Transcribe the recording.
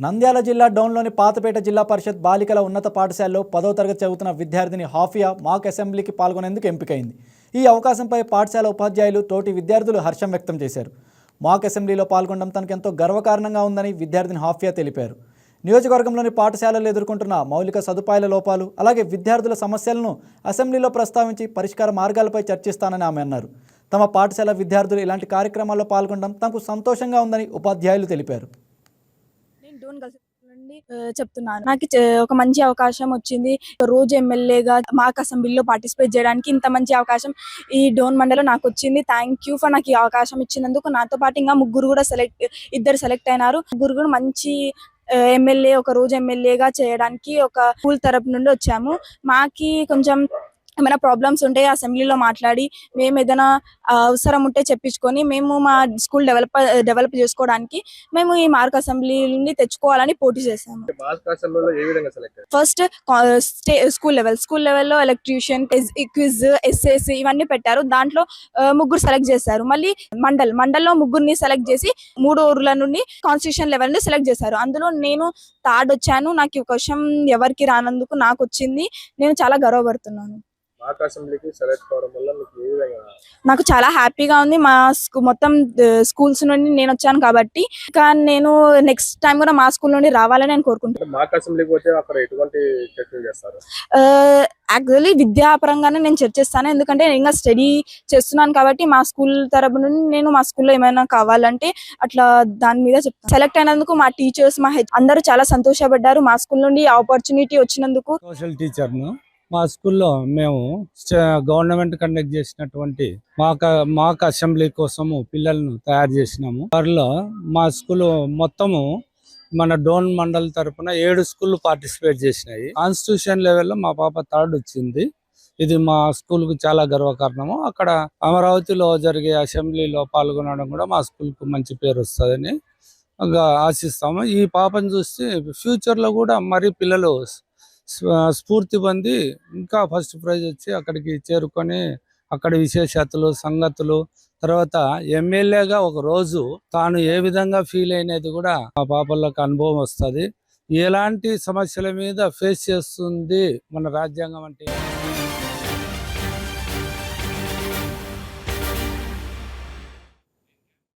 నంద్యాల జిల్లా డౌన్లోని పాతపేట జిల్లా పరిషత్ బాలికల ఉన్నత పాఠశాలలో పదో తరగతి చదువుతున్న విద్యార్థిని హాఫియా మాక్ అసెంబ్లీకి పాల్గొనేందుకు ఎంపికైంది. ఈ అవకాశంపై పాఠశాల ఉపాధ్యాయులు తోటి విద్యార్థులు హర్షం వ్యక్తం చేశారు. మాక్ అసెంబ్లీలో పాల్గొనడం తనకు ఎంతో గర్వకారణంగా ఉందని విద్యార్థిని హాఫియా తెలిపారు. నియోజకవర్గంలోని పాఠశాలలు ఎదుర్కొంటున్న మౌలిక సదుపాయాల లోపాలు అలాగే విద్యార్థుల సమస్యలను అసెంబ్లీలో ప్రస్తావించి పరిష్కార మార్గాలపై చర్చిస్తానని ఆమె అన్నారు. తమ పాఠశాల విద్యార్థులు ఇలాంటి కార్యక్రమాల్లో పాల్గొనడం తమకు సంతోషంగా ఉందని ఉపాధ్యాయులు తెలిపారు. డోన్ గర్ల్స్ నుండి చెప్తున్నాను. నాకు ఒక మంచి అవకాశం వచ్చింది. రోజు ఎమ్మెల్యేగా మాకు అసెంబ్లీలో పార్టిసిపేట్ చేయడానికి ఇంత మంచి అవకాశం ఈ డోన్ మండలం నాకు వచ్చింది. థ్యాంక్ యూ ఫర్ నాకు ఈ అవకాశం ఇచ్చినందుకు. నాతో పాటు ఇంకా ముగ్గురు కూడా సెలెక్ట్ ఇద్దరు సెలెక్ట్ అయినారు. ముగ్గురు కూడా మంచి ఎమ్మెల్యే ఒక రోజు ఎమ్మెల్యేగా చేయడానికి ఒక స్కూల్ తరపు నుండి వచ్చాము. మాకి కొంచెం ఏమైనా ప్రాబ్లమ్స్ ఉంటే అసెంబ్లీలో మాట్లాడి మేము ఏదైనా అవసరం ఉంటే చెప్పించుకొని మేము మా స్కూల్ డెవలప్ డెవలప్ చేసుకోవడానికి మేము ఈ మార్క్ అసెంబ్లీ నుండి తెచ్చుకోవాలని పోటీ చేశాము. First stay school level school లెవెల్లో ఎలక్ట్రీషియన్ క్విజ్ ఎస్ఎస్ ఇవన్నీ పెట్టారు. దాంట్లో ముగ్గురు సెలెక్ట్ చేశారు. మళ్ళీ మండల్ మండల్లో ముగ్గురిని సెలెక్ట్ చేసి మూడు ఊర్ల నుండి కాన్స్టిట్యూషన్ లెవెల్ని సెలెక్ట్ చేశారు. అందులో నేను థర్డ్ వచ్చాను. నాకు ఈ అవకాశం ఎవరికి రానందుకు నాకు వచ్చింది. నేను చాలా గర్వపడుతున్నాను. నాకు చాలా హ్యాపీగా ఉంది. మా మొత్తం స్కూల్స్ నుండి నేను వచ్చాను కాబట్టి. ఇంకా నేను నెక్స్ట్ టైం కూడా మా స్కూల్ నుండి రావాలని నేను కోరుకుంటున్నాను యాక్చువల్లీ విద్యాపరంగానే నేను చర్చిస్తాను ఎందుకంటే నేను ఇంకా స్టడీ చేస్తున్నాను కాబట్టి మా స్కూల్ తరపు నుండి నేను మా స్కూల్లో ఏమైనా కావాలంటే అట్లా దాని మీద చెప్తాను. సెలెక్ట్ అయినందుకు మా టీచర్స్ మా హెచ్ అందరూ చాలా సంతోషపడ్డారు. మా స్కూల్ నుండి ఆపర్చునిటీ వచ్చినందుకు. సోషల్ టీచర్ను మా స్కూల్లో మేము గవర్నమెంట్ కండక్ట్ చేసినటువంటి మాక మాక్ అసెంబ్లీ కోసము పిల్లలను తయారు చేసినాము. వారిలో మా స్కూల్ మొత్తము మన డోన్ మండల్ తరఫున ఏడు స్కూళ్ళు పార్టిసిపేట్ చేసినాయి. కాన్స్టిట్యూషన్ లెవెల్లో మా పాప థర్డ్ వచ్చింది. ఇది మా స్కూల్కు చాలా గర్వకారణము. అక్కడ అమరావతిలో జరిగే అసెంబ్లీలో పాల్గొనడం కూడా మా స్కూల్కు మంచి పేరు వస్తుందని ఆశిస్తాము. ఈ పాపను చూస్తే ఫ్యూచర్లో కూడా మరి పిల్లలు స్ఫూర్తి పొంది ఇంకా ఫస్ట్ ప్రైజ్ వచ్చి అక్కడికి చేరుకొని అక్కడ విశేషతలు సంగతులు తర్వాత ఎమ్మెల్యేగా ఒక రోజు తాను ఏ విధంగా ఫీల్ అయినది కూడా ఆ పాపలకు అనుభవం వస్తుంది. ఎలాంటి సమస్యల మీద ఫేస్ చేస్తుంది మన రాజ్యాంగం అంటే?